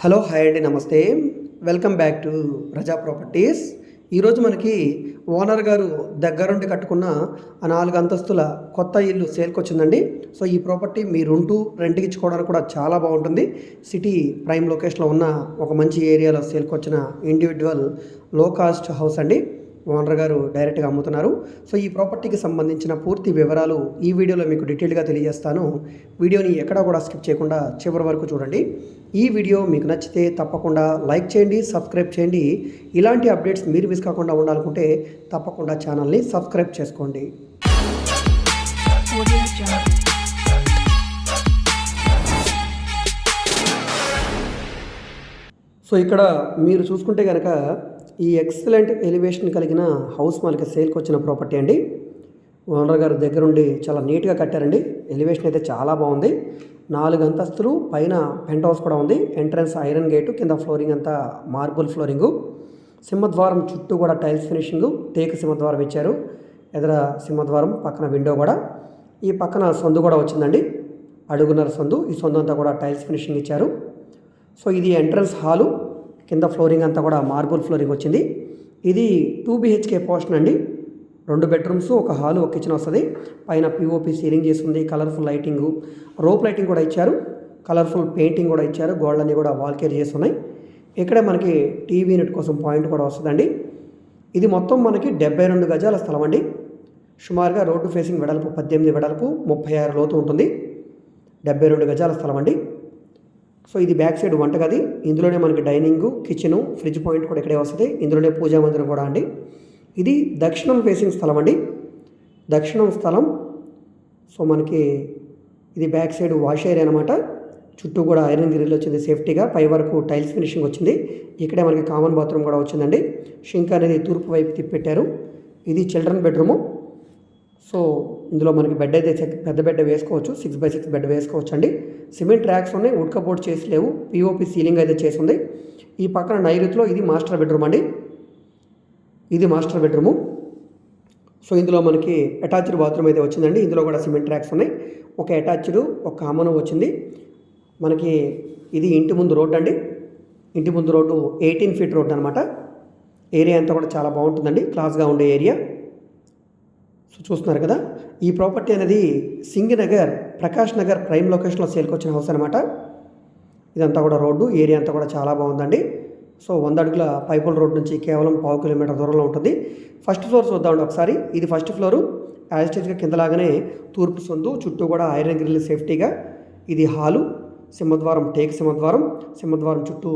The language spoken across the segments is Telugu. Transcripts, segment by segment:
హలో హాయ్ అండి namaste. Welcome back to Praja properties ఈరోజు మనకి ఓనర్ గారు దగ్గరుండి కట్టుకున్న ఆ నాలుగు అంతస్తుల కొత్త ఇల్లు సేల్కి వచ్చిందండి సో ఈ ప్రాపర్టీ మీరుంటూ రెంట్కి ఇచ్చుకోవడానికి కూడా చాలా బాగుంటుంది. సిటీ ప్రైమ్ లొకేషన్లో ఉన్న ఒక మంచి ఏరియాలో సేల్కి వచ్చిన ఇండివిజువల్లో కాస్ట్ హౌస్ అండి. ఓనర్ గారు డైరెక్ట్గా అమ్ముతున్నారు. సో ఈ ప్రాపర్టీకి సంబంధించిన పూర్తి వివరాలు ఈ వీడియోలో మీకు డీటెయిల్గా తెలియజేస్తాను. వీడియోని ఎక్కడా కూడా స్కిప్ చేయకుండా చివరి వరకు చూడండి. ఈ వీడియో మీకు నచ్చితే తప్పకుండా లైక్ చేయండి సబ్స్క్రైబ్ చేయండి. ఇలాంటి అప్డేట్స్ మీరు మిస్ కాకుండా ఉండాలనుకుంటే తప్పకుండా ఛానల్ని సబ్స్క్రైబ్ చేసుకోండి. సో ఇక్కడ మీరు చూసుకుంటే కనుక ఈ ఎక్సలెంట్ ఎలివేషన్ కలిగిన హౌస్ మనకి సేల్కి వచ్చిన ప్రాపర్టీ అండి. ఓనర్ గారు దగ్గరుండి చాలా నీట్గా కట్టారండి. ఎలివేషన్ అయితే చాలా బాగుంది. నాలుగు అంతస్తులు పైన పెంట్ హౌస్ కూడా ఉంది. ఎంట్రన్స్ ఐరన్ గేటు కింద ఫ్లోరింగ్ అంతా మార్బుల్ ఫ్లోరింగు. సింహద్వారం చుట్టూ కూడా టైల్స్ ఫినిషింగ్ టేక్ సింహద్వారం ఇచ్చారు. ఎదుర సింహద్వారం పక్కన విండో కూడా. ఈ పక్కన సందు కూడా వచ్చిందండి. అడుగున్నర సందు ఈ సందు అంతా కూడా టైల్స్ ఫినిషింగ్ ఇచ్చారు. సో ఇది ఎంట్రన్స్ హాలు. కింద ఫ్లోరింగ్ అంతా కూడా మార్బుల్ ఫ్లోరింగ్ వచ్చింది. ఇది టూ బిహెచ్కే పోర్షన్ అండి. రెండు బెడ్రూమ్స్ ఒక హాలు ఒక కిచెన్ వస్తుంది. పైన పిఓపి సీలింగ్ చేసి ఉంది కలర్ఫుల్ లైటింగ్ రోప్ లైటింగ్ కూడా ఇచ్చారు. కలర్ఫుల్ పెయింటింగ్ కూడా ఇచ్చారు. గోల్డన్ని కూడా వాల్ కేర్ చేసి ఉన్నాయి ఇక్కడే మనకి టీవీ యూనిట్ కోసం పాయింట్ కూడా వస్తుందండి. ఇది మొత్తం మనకి డెబ్బై రెండు గజాల స్థలం అండి. సుమారుగా రోడ్డు ఫేసింగ్ వెడల్పు పద్దెనిమిది వెడల్పు ముప్పై ఆరు లోతు ఉంటుంది. డెబ్బై రెండు గజాల స్థలం అండి. సో ఇది బ్యాక్ సైడ్ వంటగది. ఇందులోనే మనకి డైనింగ్ కిచెను ఫ్రిడ్జ్ పాయింట్ కూడా ఇక్కడే వస్తుంది. ఇందులోనే పూజా మందిరం కూడా అండి. ఇది దక్షిణం ఫేసింగ్ స్థలం అండి. దక్షిణం స్థలం. సో మనకి ఇది బ్యాక్ సైడ్ వాష్ ఏరియా అనమాట చుట్టూ కూడా ఐరన్ గ్రిల్ వచ్చింది సేఫ్టీగా పై వరకు టైల్స్ ఫినిషింగ్ వచ్చింది. ఇక్కడే మనకి కామన్ బాత్రూమ్ కూడా వచ్చిందండి. షింక్ అనేది తూర్పు వైపు తిప్పెట్టారు. ఇది చిల్డ్రన్ బెడ్రూము సో ఇందులో మనకి బెడ్ అయితే చెక్- పెద్ద బెడ్ వేసుకోవచ్చు. సిక్స్ బై సిక్స్ బెడ్ వేసుకోవచ్చు అండి సిమెంట్ ట్రాక్స్ ఉన్నాయి. వుడ్ కబోర్డ్ చేసి లేవు. పిఓపి సీలింగ్ అయితే చేసి ఉంది. ఈ పక్కన నైరుతిలో ఇది మాస్టర్ బెడ్రూమ్ అండి. ఇది మాస్టర్ బెడ్రూము సో ఇందులో మనకి అటాచ్డ్ బాత్రూమ్ అయితే వచ్చిందండి. ఇందులో కూడా సిమెంట్ ట్రాక్స్ ఉన్నాయి. ఒక అటాచ్డ్ ఒక కామన్ వచ్చింది. మనకి ఇది ఇంటి ముందు రోడ్డు అండి. ఇంటి ముందు రోడ్డు ఎయిటీన్ ఫీట్ రోడ్డు అనమాట ఏరియా అంతా కూడా చాలా బాగుంటుందండి. క్లాస్గా ఉండే ఏరియా. సో చూస్తున్నారు కదా ఈ ప్రాపర్టీ అనేది సింగినగర్ ప్రకాష్ నగర్ ప్రైమ్ లొకేషన్లో సేల్కి వచ్చిన హౌస్ అనమాట ఇదంతా కూడా రోడ్డు ఏరియా అంతా కూడా చాలా బాగుందండి. సో వంద అడుగుల పైపుల రోడ్ నుంచి కేవలం పావు కిలోమీటర్ దూరంలో ఉంటుంది. ఫస్ట్ ఫ్లోర్ చూద్దామండి ఒకసారి. ఇది ఫస్ట్ ఫ్లోరు. యాజిటేజ్గా కిందలాగానే తూర్పు సొందు చుట్టూ కూడా ఐరన్ గ్రిల్ సేఫ్టీగా ఇది హాలు. సింహద్వారం టేక్ సింహద్వారం. సింహద్వారం చుట్టూ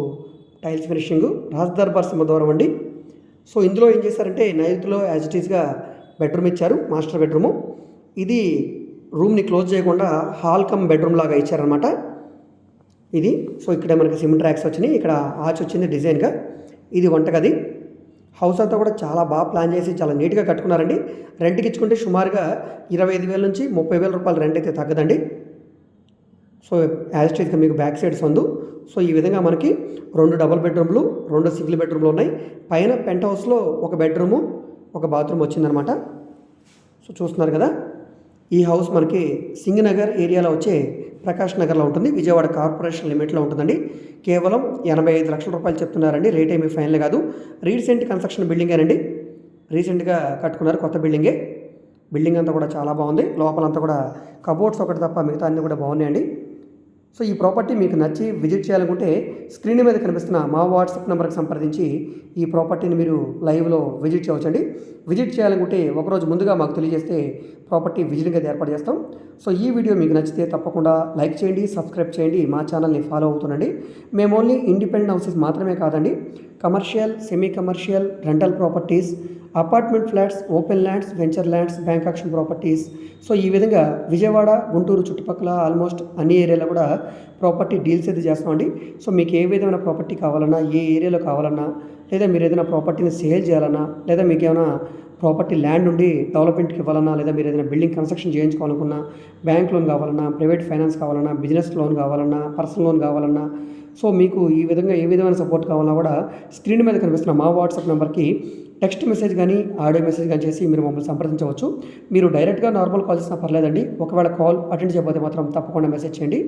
టైల్స్ ఫినిషింగ్. రాజ్ దర్బార్ సింహద్వారం అండి. సో ఇందులో ఏం చేశారంటే నైరుతిలో యాజిటీస్గా బెడ్రూమ్ ఇచ్చారు మాస్టర్ బెడ్రూము ఇది రూమ్ని క్లోజ్ చేయకుండా హాల్ కమ్ బెడ్రూమ్ లాగా ఇచ్చారనమాట ఇది సో ఇక్కడ మనకి సిమెంట్ ర్యాక్స్ వచ్చినాయి. ఇక్కడ ఆచ్ వచ్చింది డిజైన్గా ఇది వంటగది. హౌస్ అంతా కూడా చాలా బాగా ప్లాన్ చేసి చాలా నీట్గా కట్టుకున్నారండి. రెంట్కి ఇచ్చుకుంటే సుమారుగా ఇరవై ఐదు వేల నుంచి ముప్పై వేల రూపాయలు రెంట్ అయితే తగ్గదండి. సో యాజ్గా మీకు బ్యాక్ సైడ్స్ ఉంది సో ఈ విధంగా మనకి రెండు డబుల్ బెడ్రూమ్లు రెండు సింగిల్ బెడ్రూమ్లు ఉన్నాయి. పైన పెంట్ హౌస్లో ఒక బెడ్రూము ఒక బాత్రూమ్ వచ్చిందనమాట. సో చూస్తున్నారు కదా ఈ హౌస్ మనకి సింగనగర్ ఏరియాలో వచ్చే ప్రకాష్ నగర్లో ఉంటుంది. విజయవాడ కార్పొరేషన్ లిమిట్లో ఉంటుందండి. కేవలం ఎనభై ఐదు లక్షల రూపాయలు చెప్తున్నారండి. రేట్ ఏమీ ఫైనల్ కాదు. రీసెంట్ కన్స్ట్రక్షన్ బిల్డింగేనండి రీసెంట్గా కట్టుకున్నారు కొత్త బిల్డింగే. బిల్డింగ్ అంతా కూడా చాలా బాగుంది. లోపలంతా కూడా కబోర్డ్స్ ఒకటి తప్ప మిగతా అన్నీ కూడా బాగున్నాయండి. సో ఈ ప్రాపర్టీ మీకు నచ్చి విజిట్ చేయాలనుకుంటే స్క్రీన్ మీద కనిపిస్తున్న మా వాట్సాప్ నెంబర్కి సంప్రదించి ఈ ప్రాపర్టీని మీరు లైవ్లో విజిట్ చేయవచ్చండి. విజిట్ చేయాలనుకుంటే ఒకరోజు ముందుగా మాకు తెలియజేస్తే ప్రాపర్టీ విజిటింగ్ అయితే ఏర్పాటు చేస్తాం. సో ఈ వీడియో మీకు నచ్చితే తప్పకుండా లైక్ చేయండి సబ్స్క్రైబ్ చేయండి మా ఛానల్ని ఫాలో అవుతుండండి. మేము ఓన్లీ ఇండిపెండెంట్ హౌసెస్ మాత్రమే కాదండి commercial semi commercial rental properties apartment flats open lands venture lands bank auction properties. So ఈ విధంగా విజయవాడ గుంటూరు చుట్టుపక్కల ఆల్మోస్ట్ అన్ని ఏరియాలో కూడా ప్రాపర్టీ డీల్స్ అయితే చేస్తామండి. సో మీకు ఏ విధమైన ప్రాపర్టీ కావాలన్నా ఏ ఏరియాలో కావాలన్నా లేదా మీరు ఏదైనా ప్రాపర్టీని సేల్ చేయాలన్నా లేదా మీకు ఏమైనా ప్రాపర్టీ ల్యాండ్ ఉండి డెవలప్మెంట్కి ఇవ్వాలన్నా లేదా మీరు ఏదైనా బిల్డింగ్ కన్స్ట్రక్షన్ చేయించుకోవాలనుకున్నా బ్యాంక్ లోన్ కావాలన్నా ప్రైవేట్ ఫైనాన్స్ కావాలన్నా బిజినెస్ లోన్ కావాలన్నా పర్సనల్ లోన్ కావాలన్నా సో మీకు ఈ విధంగా ఏ విధమైన సపోర్ట్ కావాలన్నా కూడా స్క్రీన్ మీద కనిపిస్తున్న మా వాట్సాప్ నెంబర్కి టెక్స్ట్ మెసేజ్ కానీ ఆడియో మెసేజ్ కానీ చేసి మీరు మమ్మల్ని సంప్రదించవచ్చు. మీరు డైరెక్ట్గా నార్మల్ కాల్ చేసినా పర్లేదండి. ఒకవేళ కాల్ అటెండ్ చేయకపోతే మాత్రం తప్పకుండా మెసేజ్ చేయండి.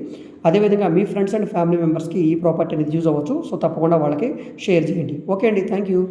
అదేవిధంగా మీ ఫ్రెండ్స్ అండ్ ఫ్యామిలీ మెంబర్స్కి ఈ ప్రాపర్టీ అనేది యూజ్ అవ్వచ్చు. సో తప్పకుండా వాళ్ళకి షేర్ చేయండి. ఓకే అండి. Thank you